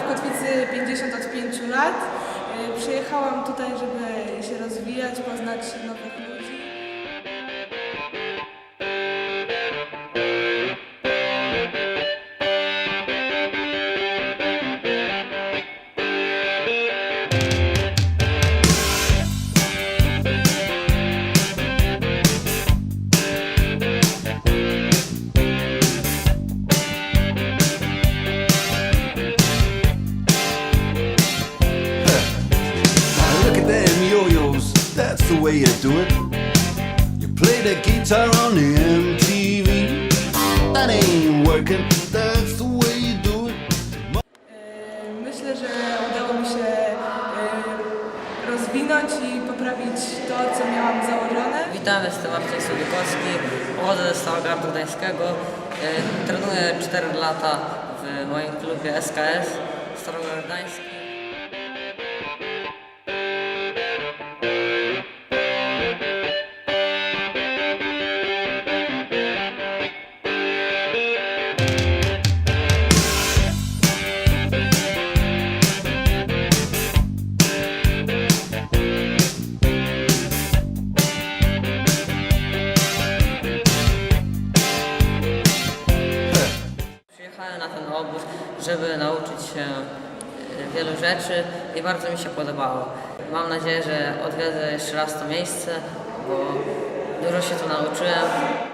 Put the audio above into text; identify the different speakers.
Speaker 1: wiecy 50 od 5 lat. Y, Przyjechałam tutaj, żeby się rozwijać, poznać nowych ludzi.
Speaker 2: Way you do it. You play the guitar on the MTV. That ain't working, that's the way you do it.
Speaker 1: Y, Myślę, że udało mi się y, rozwinąć i poprawić to, co miałam założone.
Speaker 3: Witam, jestem Marcin Sulikowski, pochodzę ze Starogardu Gdańskiego. E, Trenuję 4 lata w moim klubie SKS Starogard Gdański. Żeby nauczyć się e, wielu rzeczy i bardzo mi się podobało. Mam nadzieję, że odwiedzę jeszcze raz to miejsce, bo dużo się tu nauczyłem.